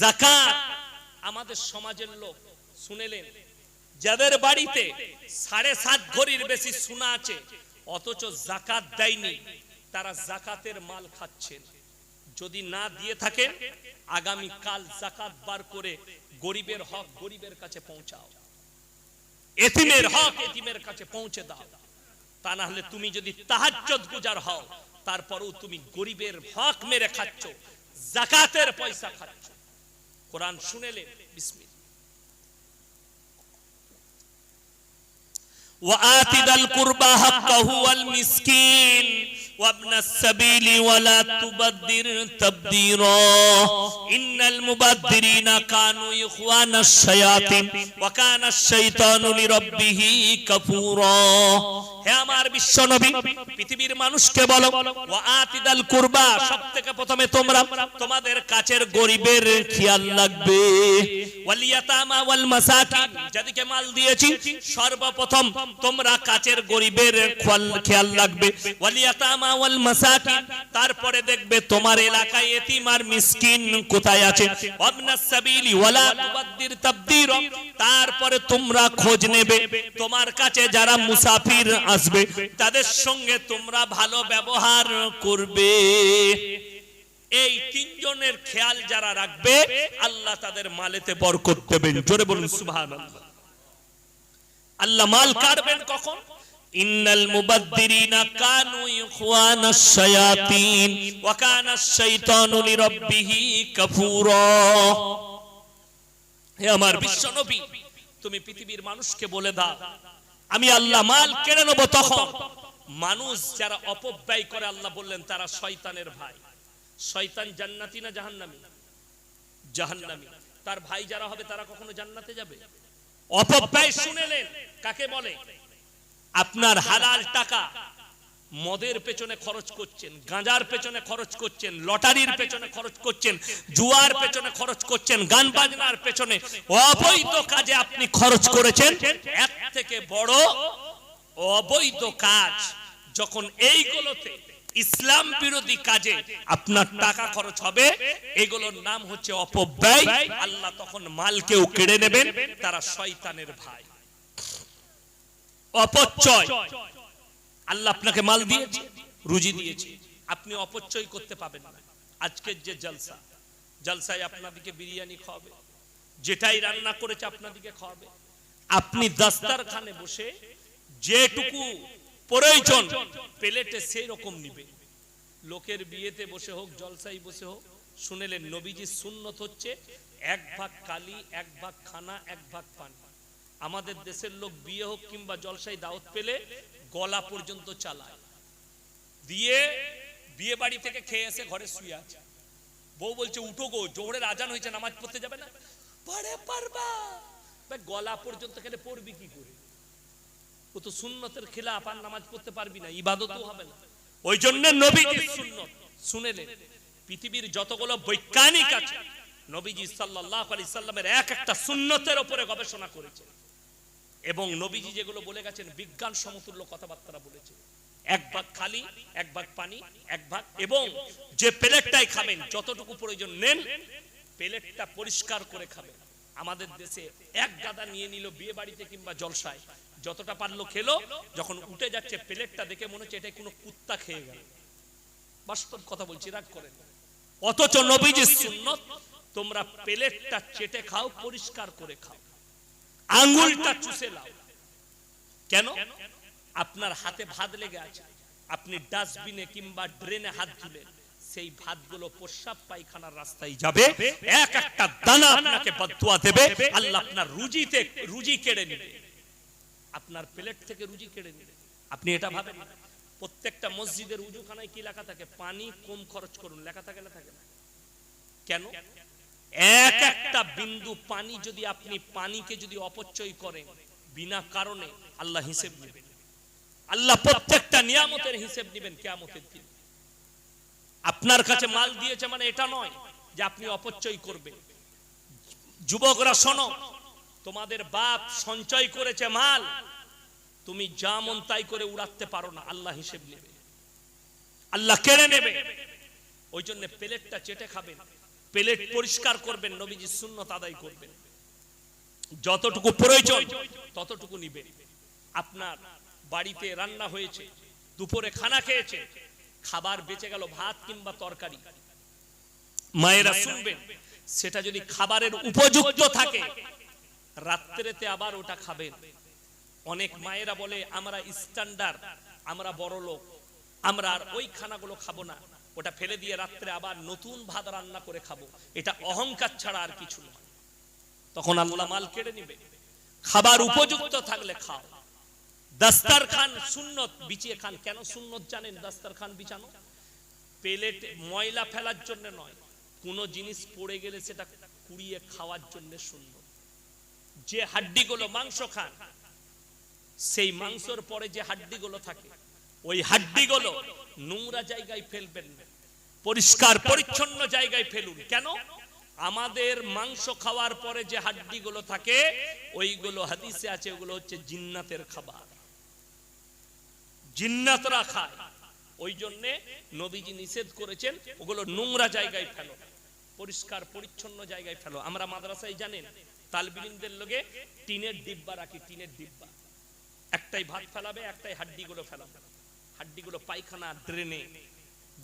জাকাত। আমাদের সমাজের লোক শুনেলেন, যাদের বাড়িতে সাড়ে সাত ঘড়ির বেশি সোনা আছে, অথচ জাকাত দেয়নি, তারা জাকাতের মাল খাচ্ছেন। যদি না দিয়ে থাকেন আগামী কাল জাকাত বার করে গরিবের হক গরিবের কাছে পৌঁছাও। এতিমের হক এতিমের কাছে পৌঁছে দাও। তা না হলে তুমি যদি তাহাজ্জুদ গুজার হও, তারপরেও তুমি গরিবের হক মেরে খাচ্ছ, জাকাতের পয়সা খাচ্ছ। কোরআন শুনেলেন বিসমিল্লাহ। وآت ذا القربى حقه والمسكين وابن السبيل ولا تبذر تبذيرا إن المبذرين كانوا إخوان الشياطين وكان الشيطان لربه كفورا হে আমার বিশ্ব নবী পৃথিবীর মানুষকে বলো ওয়া আতিদাল কুরবা সব থেকে প্রথমে তোমরা তোমাদের কাছের গরিবের খেয়াল লাগবে ওয়াল ইয়াতামা ওয়াল মাসাকিন যাদেরকে মাল দিয়েছি সর্বপ্রথম তোমরা কাছের গরিবের খেয়াল- রাখবে। তারপরে দেখবে তোমার এলাকায় এতিম আর মিসকিন কোথায় আছে। তারপরে তোমরা খোঁজ নেবে। তোমার কাছে যারা মুসাফির আসবে, তাদের সঙ্গে তোমরা ভালো ব্যবহার করবে। এই তিনজনের খেয়াল যারা রাখবে, আল্লাহ তাদের মালেতে বরকত দেবেন। জোরে বলুন, সুবহানাল্লাহ। আল্লাহ মাল কাটবেন কখন? ইন্নাল মুবাদ্দিরিনা কানু ইখওয়ানাশ শায়াতিন, ওয়া শাইতানু কাফুরা। হে আমার তুমি পৃথিবীর মানুষকে বলে দাও, আমি আল্লাহ মাল কেড়ে নেব তখন। মানুষ যারা অপব্যয় করে, আল্লাহ বললেন, তারা শয়তানের ভাই। শয়তান জান্নাতি না জাহান্নামী? জাহান্নামী। তার ভাই যারা হবে, তারা কখনো জান্নাতে যাবে? অপব্যয় শুনেলেন, কাকে বলে? আপনার হালাল টাকা মদের পেছনে খরচ করছেন, গাঁজার পেছনে খরচ করছেন, লটারির পেছনে খরচ করছেন, জুয়ার পেছনে খরচ করছেন, গান বাজনার পেছনে অবৈধ কাজে আপনি খরচ করেছেন। এক থেকে বড় অবৈধ কাজ যখন এইগুলোতে ইসলাম বিরোধী কাজে আপনার টাকা খরচ হবে, এগুলোর নাম হচ্ছে অপব্যয়। আল্লাহ তখন মালকেও কেড়ে নেবেন, তারা শয়তানের ভাই। অপচয়। আল্লাহ আপনাকে মাল দিয়েছে, রুজি দিয়েছে। আপনি অপচয় করতে পাবেন না। আজকের যে জলসা, জলসায় আপনাদেরকে বিরিয়ানি খাওয়াবে, যেটাই রান্না করেছে আপনাদেরকে খাওয়াবে। আপনি দাস্তারখানে বসে যেটুকু প্রয়োজন প্লেটে সেই রকম নিবে। লোকের বিয়েতে বসে হোক জলসাই বসে হোক শুনেলেন নবীজির সুন্নত হচ্ছে এক ভাগ কালি এক ভাগ খানা এক ভাগ পানি। আমাদের দেশের লোক বিয়ে হোক কিংবা জলসাই দাওয়াত পেলে গলা পর্যন্ত চালায়। দিয়ে বিয়ে বাড়ি থেকে খেয়ে এসে ঘরে শুয়ে আছে। বউ বলছে উঠো গো জোহরের আজান হয়েছে নামাজ পড়তে যাবে না? পারবা। গলা পর্যন্ত খেলে পড়বি কি করে? ও তো সুন্নতের খিলাফ আর নামাজ পড়তে পারবি না ইবাদতও হবে না। ওই জন্য নবীজির সুন্নত। শুনেলেন পৃথিবীর যতগুলো বৈজ্ঞানিক আছে নবীজি সাল্লাল্লাহু আলাইহি সাল্লামের এক একটা সুন্নতের উপরে গবেষণা করেছে। এবং নবীজি যেগুলো বলে গেছেন বিজ্ঞান সমতুল্য কথাবার্তা বলেছে। এক ভাগ খালি এক ভাগ পানি এক ভাগ এবং যে প্লেটটাই খাবেন যতটুকু প্রয়োজন নেন প্লেটটা পরিষ্কার করে খাবেন। আমাদের দেশে এক গাদা নিয়ে নিল বিয়ে বাড়িতে কিংবা জলসায়। যতটা পারল খেলো, যখন উঠে যাচ্ছে প্লেটটা দেখে মনে হচ্ছে এটা কোনো কুত্তা খেয়ে গেল। বাস্তব কথা বলছি, রাগ করেন। অথচ নবীজির সুন্নত, তোমরা প্লেটটা চেটে খাও, পরিষ্কার করে খাও। আঙ্গুলটা চুষে লাও। কেন? আপনার হাতে ভাত লেগে আছে। আপনি ডাস্টবিনে কিংবা ড্রেনে হাত দিলেন সেই ভাতগুলো প্রস্রাব পায়খানার রাস্তায় যাবে। এক একটা দানা আপনাকে বদুয়া দেবে। আল্লাহ আপনার রুজিতে রুজি কেড়ে নেবে। আপনার প্লেট থেকে রুজি কেড়ে নেবে। আপনি এটা ভাবেন প্রত্যেকটা মসজিদের উজুখানায় কি লেখা থাকে? পানি কম খরচ করুন। লেখা থাকে না থাকে না? কেন? এক একটা বিন্দু পানি যদি আপনি পানিকে যদি অপচয় করেন বিনা কারণে আল্লাহ হিসেব নেবেন। আল্লাহ প্রত্যেকটা নিয়ামতের হিসেব নেবেন কেয়ামতের দিন। আপনার কাছে মাল দিয়েছে মানে এটা নয় যে আপনি অপচয় করবেন। যুবকরা, শোনো, তোমাদের বাপ সঞ্চয় করেছে মাল, তুমি যা মন তাই করে উড়াতে পারো না, আল্লাহ হিসেব নেবে। আল্লাহ কেড়ে নেবে। ওই জন্য প্লেটটা চেটে খাবেন, প্লেট পরিষ্কার করবেন, নবীজি সুন্নত আদায় করবেন। যতটুকু প্রয়োজন, ততটুকু নিবেন। আপনার বাড়িতে রান্না হয়েছে, দুপুরে খানা খেয়েছে খাবার বেঁচে গেল ভাত কিংবা তরকারি। মায়েরা শুনবেন সেটা যদি খাবারের উপযুক্ত থাকে রাত্রেতে আবার ওটা খাবেন অনেক মায়েরা বলে আমরা স্ট্যান্ডার্ড আমরা বড় লোক আমরা আর ওই খানাগুলো খাব না। ওটা ফেলে দিয়ে রাত্রে আবার নতুন ভাত রান্না করে খাব। এটা অহংকার ছাড়া আর কিছু নয়। তখন আল্লাহ মাল কেড়ে নিবে। খাবার উপযুক্ত থাকলে খাও। দাস্তার খান সুন্নত বিছিয়ে খান। কেন সুন্নত জানেন দাস্তার খান বিছানো? প্লেট ময়লা ফেলার জন্য নয়, কোনো জিনিস পড়ে গেলে সেটা কুড়িয়ে খাওয়ার জন্য সুন্নত। যে হাড্ডিগুলো মাংস খান, সেই মাংসর পরে যে হাড্ডিগুলো থাকে, ওই হাড্ডিগুলো নোংরা জায়গায় ফেলবেন না। পরিষ্কার, পরিচ্ছন্ন জায়গায় ফেলুন। কেন? আমাদের মাংস খাওয়ার পরে যে হাড্ডিগুলো থাকে, ওইগুলো হাদিসে আছে, ওগুলো হচ্ছে জিন্নাতের খাবার। জিন্নাতরা খায়। ওই জন্যে নবীজি নিষেধ করেছেন, ওগুলো নোংরা জায়গায় ফেলো, পরিষ্কার, পরিচ্ছন্ন জায়গায় ফেলো। আমরা মাদ্রাসায় জানেন তালবিলিনদের লোকে টিনের ডিব্বা রাখি, টিনের ডিব্বা। একটাই ভাত ফেলাবে, একটাই হাড্ডিগুলো ফেলাবে। হাড্ডিগুলো পায়খানা, ড্রেনে,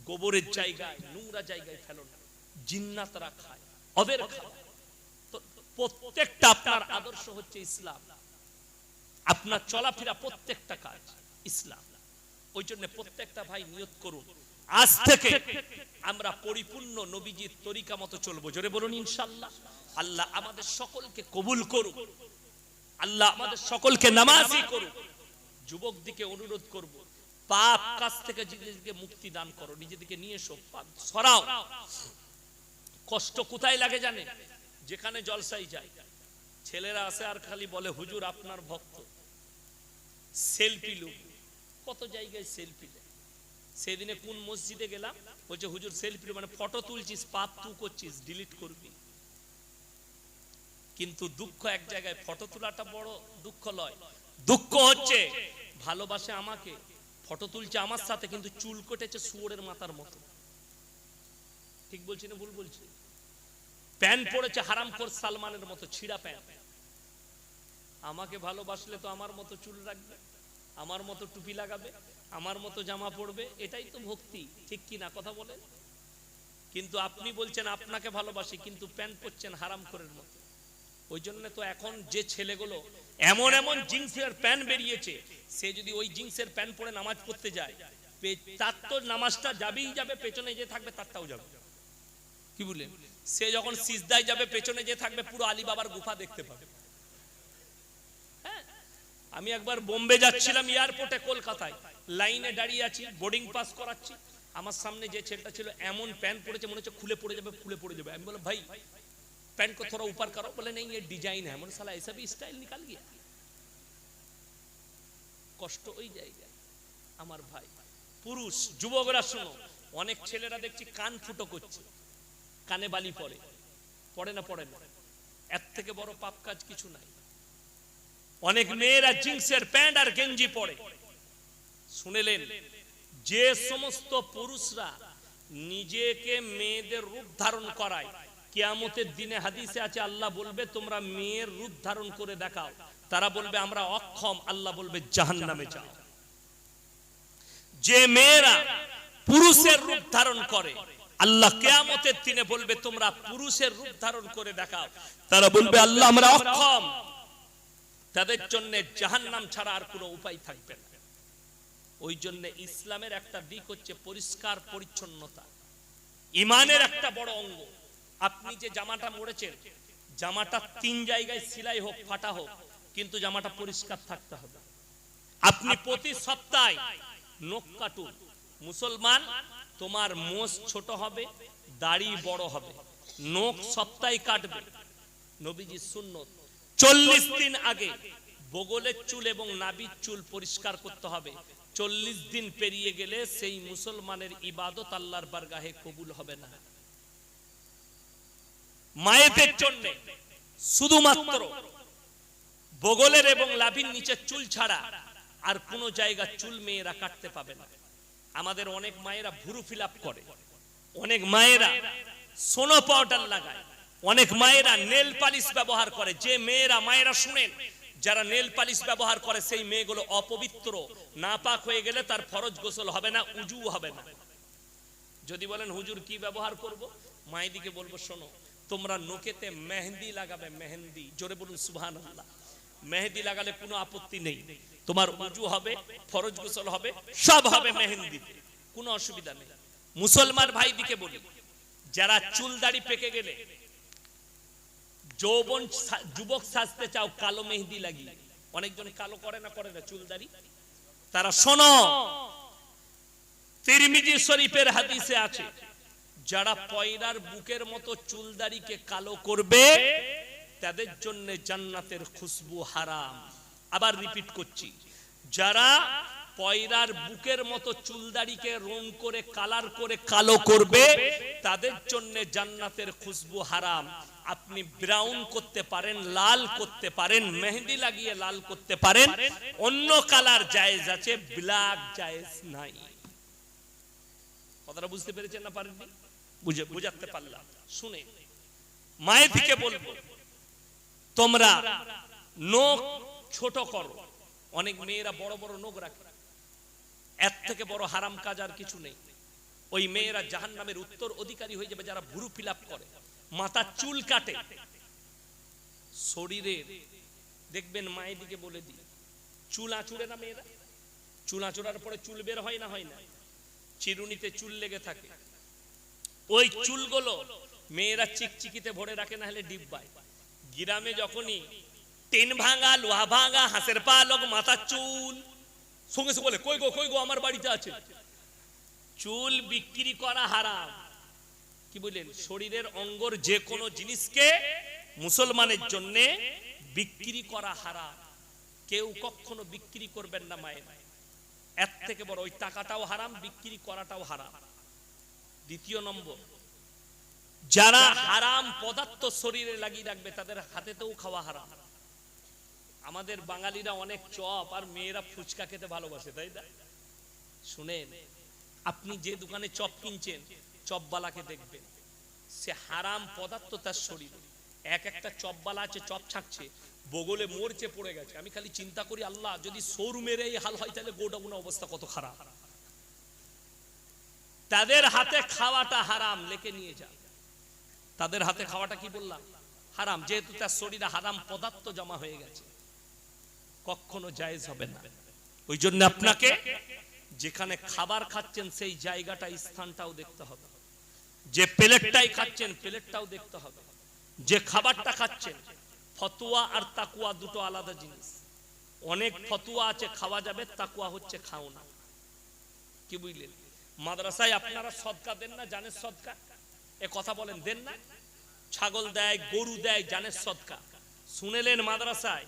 গোবরের জায়গায়, নোংরা জায়গায় ফেলো না। জিন্নাতরা খায়, ওদের তো প্রত্যেকটা আপনার আদর্শ হচ্ছে ইসলাম। আপনার চলাফেরা প্রত্যেকটা কাজ ইসলাম। ওই জন্য প্রত্যেকটা ভাই নিয়ত করুন। আজ থেকে আমরা পরিপূর্ণ নবীজির তরিকা মতো চলবো। জোরে বলুন ইনশাল্লাহ আল্লাহ আমাদের সকলকে কবুল করুক। আল্লাহ আমাদের সকলকে নামাজি করুক। যুবক দিকে অনুরোধ করব, পাপ কাজ থেকে নিজেদেরকে মুক্তি দান করো, নিজেদেরকে নিয়ে এসো সরাও। কষ্ট কোথায় লাগে জানে? যেখানে জলসাই যায়। ছেলেরা আসে আর খালি বলে, হুজুর, আপনার ভক্ত। Selfie look. কত জায়গায় সেলফি দেয়। সেদিনে কোন মসজিদে গেলাম, বলছে, হুজুর সেলফি মানে ফটো তুলছিস, পাপ তু করছিস ডিলিট করবি। কিন্তু দুঃখ এক জায়গায় ফটো তোলাটা বড় দুঃখ লয়। দুঃখ হচ্ছে, ভালোবাসে আমাকে ফটো তুলছে আমার সাথে, কিন্তু চুল কেটেছে শুয়োরের মাথার মতো। ঠিক বলছি না ভুল বলছি? প্যান্ট পরেছে হারামখোর সালমানের মতো, ছিঁড়া প্যান্ট। আমাকে ভালোবাসলে তো আমার মতো চুল রাখবে? আমার মতো টুপি লাগাবে, আমার মতো জামা পরবে, এটাই তো ভক্তি, ঠিক কি না কথা বলেন? কিন্তু আপনি বলছেন, আপনাকে ভালোবাসি, কিন্তু প্যান্ট পরছেন হারামখোরের মতো। ওই জন্য তো এখন যে ছেলেগুলো এমন এমন জিন্সের প্যান্ট বেরিয়েছে, সে যদি ওই জিন্সের প্যান্ট পরে নামাজ পড়তে যায় তার তো নামাজটা যাবেই যাবে, পেছনে যে থাকবে তারটাও যাবে। কি বললেন? সে যখন সিজদায় যাবে, পেছনে যে থাকবে, পুরো আলী বাবার গুফা দেখতে পাবে। আমি একবার বোম্বে যাচ্ছিলাম এয়ারপোর্টে কলকাতায় লাইনে দাঁড়িয়ে আছি বোর্ডিং পাস করাচ্ছি আমার সামনে যে ছেলেটা ছিল এমন প্যান্ট পরেছে মনে হচ্ছে খুলে পড়ে যাবে খুলে পড়ে যাবে আমি বললাম ভাই पैंट को थोड़ा ऊपर करो बोले नहीं ये डिजाइन है मैंने साला ऐसा भी स्टाइल निकाल गया কষ্ট ওই জায়গায় আমার ভাই পুরুষ যুবকরা শোনো অনেক ছেলেরা দেখছি কান ফুটো করছে কানে বালি পড়ে পড়ে না পড়ে না এর থেকে বড় পাপ কাজ কিছু নাই অনেক মেয়েরা জিন্সের প্যান্ট আর গেঞ্জি পরে। শুনেলেন, যে সমস্ত পুরুষরা নিজেকে মেয়েদের রূপ ধারণ করায়, কিয়ামতের দিনে হাদিসে আছে, আল্লাহ বলবে, তোমরা মেয়ের রূপ ধারণ করে দেখাও। তারা বলবে, আমরা অক্ষম। আল্লাহ বলবে, জাহান্নামে যাও। যে মেয়েরা পুরুষের রূপ ধারণ করে, আল্লাহ কেয়ামতের দিনে বলবে, তোমরা পুরুষের রূপ ধারণ করে দেখাও। তারা বলবে, আল্লাহ, আমরা অক্ষম। তাদের জন্য জাহান্নাম ছাড়া আর কোনো উপায় থাকবে না। ওই জন্য ইসলামের একটা দিক হচ্ছে পরিষ্কার পরিচ্ছন্নতা। ইমানের একটা বড় অঙ্গ। আপনি যে জামাটা মরেছেন জামাটা তিন জায়গায় সেলাই হোক, ফাটা হোক, কিন্তু জামাটা পরিষ্কার থাকতে হবে। আপনি প্রতি সপ্তাহে নখ কাটুন মুসলমান, তোমার মোষ ছোট হবে, দাড়ি বড় হবে। নখ সপ্তাহে কাটবে। নবীজি সুন্নত। চল্লিশ দিন আগে বগলের চুল এবং নাবির চুল পরিষ্কার করতে হবে। চল্লিশ দিন পেরিয়ে গেলে সেই মুসলমানের ইবাদত আল্লাহর বারগাহে কবুল হবে না। মায়েদের জন্য শুধুমাত্র বগলের এবং লাভির নিচে চুল ছাড়া আর কোন জায়গা চুল মেয়েরা কাটতে পাবে না। আমাদের অনেক মায়েরা ভুরু ফিল করে। অনেক মায়েরা সোনো পাউডার লাগায়। অনেক মায়েরা নেল পালিশ ব্যবহার করে। যে মেয়েরা, মায়েরা শুনেন, যারা নেল পালিশ ব্যবহার করে, সেই মেয়েগুলো অপবিত্র, নাপাক হয়ে গেলে তার ফরজ গোসল হবে না, উজু হবে না। যদি বলেন, হুজুর, কি ব্যবহার করব? মায়েদিকে বলব, শোনো, তোমরা নোকেতে মেহেন্দি লাগাবে, মেহেন্দি, জোরে বলুন সুবহান আল্লাহ মেহেন্দি লাগালে কোনো আপত্তি নেই। তোমার উজু হবে, ফরজ গোসল হবে, সব হবে মেহেন্দিতে কোনো অসুবিধা নেই। মুসলমান ভাইদিকে বলি, যারা চুল দাড়ি পেকে গেলে যৌবন যুবক সাজতে চাও, কালো মেহেন্দি লাগিয়ে অনেকজন কালো করে না করে না চুল দাড়ি তারা শোনো, তিরমিজি শরীফের হাদিসে আছে, যারা পয়রার বুকের মতো চুলদারিকে কালো করবে, তাদের জন্য জান্নাতের খুশবু হারাম। আবার রিপিট করছি, যারা পয়রার বুকের মতো চুলদারিকে রং করে কালার করে কালো করবে, তাদের জন্য জান্নাতের খুশবু হারাম। আপনি ব্রাউন করতে পারেন, লাল করতে পারেন, মেহেন্দি লাগিয়ে লাল করতে পারেন, অন্য কালার জায়েজ আছে ব্ল্যাক জায়েজ নাই। কথাটা বুঝতে পেরেছেন না পারেননি? বুঝে, বুঝাতে পারলাম। শুনে, মায়ের থেকে বলব, তোমরা নখ ছোট করো। অনেক মেয়েরা বড় বড় নখ রাখে। এর থেকে বড় হারাম কাজ আর কিছু নেই। ওই মেয়েরা জাহান নামের উত্তর অধিকারী হয়ে যাবে যারা ভুরু ফিল করে। মাথার চুল কাটে। শরীরের, দেখবেন মায়ের দিকে বলে দিই, চুল আঁচুড়ে না মেয়েরা? চুল আঁচড়ার পরে চুল বের হয় না হয় না? চিরুনিতে চুল লেগে থাকে। ওই চুলগুলো মেয়েরা চিকচিকিতে ভরে রাখে, না হলে ডিব্বায়। গ্রামে যখনই টেন ভাঙা, লোহা ভাঙা, হাঁসের পালক মাথার চুল, সঙ্গে সঙ্গে বলে, কই গো কই গো, আমার বাড়িতে আছে। চুল বিক্রি করা হারাম। কি বললেন? শরীরের অঙ্গর যে কোনো জিনিসকে মুসলমানের জন্য বিক্রি করা হারাম। কেউ কখনো বিক্রি করবেন না মায়ের। এর থেকে বড় ওই টাকাটাও হারাম, বিক্রি করাটাও হারাম। দ্বিতীয় নম্বর, যারা হারাম পদার্থ শরীরে লাগিয়ে রাখবে, তাদের হাতেতেও খাওয়া হারাম। আমাদের বাঙালিরা অনেক চপ আর মেয়েরা ফুচকা খেতে ভালোবাসে, তাই না? শুনেন, আপনি যে দোকানে চপ কিনছেন চপবালাকে দেখবেন সে হারাম পদার্থ তার শরীরে। এক একটা চপবালা আছে, চপ ছাকছে, বগলে মরচে পড়ে গেছে। আমি খালি চিন্তা করি, আল্লাহ, যদি শোরুমের এই হাল হয়, তাহলে গোডাউনের অবস্থা কত খারাপ। তাদের হাতে খাওয়াটা হারাম, লেকে নিয়ে যান তাদের হাতে খাওয়াটা কি বললাম? হারাম, যেহেতু তার শরীরে হারাম পদার্থ জমা হয়ে গেছে। কখনো জায়েজ হবে না। ওই জন্য আপনাকে যেখানে খাবার খাচ্ছেন, সেই জায়গাটা, স্থানটাও দেখতে হবে। যে প্লেটটাই খাচ্ছেন প্লেটটাও দেখতে হবে। যে খাবারটা খাচ্ছেন ফতুয়া আর তাকুয়া দুটো আলাদা জিনিস। অনেক ফতুয়া আছে খাওয়া যাবে তাকুয়া হচ্ছে খাও না। কি বুঝলেন? মাদ্রাসায় আপনারা সদকা দেন না জানের সদকা? এ কথা বলেন দেন না? ছাগল দেয় গরু দেয় জানের সদকা। শুনেলেন মাদ্রাসায়?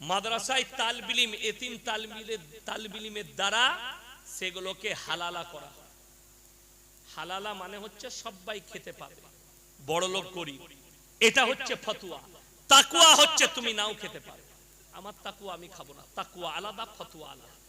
মাদ্রাসায় তালবিলিম এতিম তালবিলের তালবিলিমের দ্বারা সেগুলোকে হালালা করা হয়। হালালা মানে হচ্ছে সবাই খেতে পাবে। বড় লোক করি এটা হচ্ছে ফতুয়া। তাকুয়া হচ্ছে তুমি নাও খেতে পারো। আমার তাকুয়া আমি খাব না। তাকুয়া আলাদা ফতুয়া আলাদা।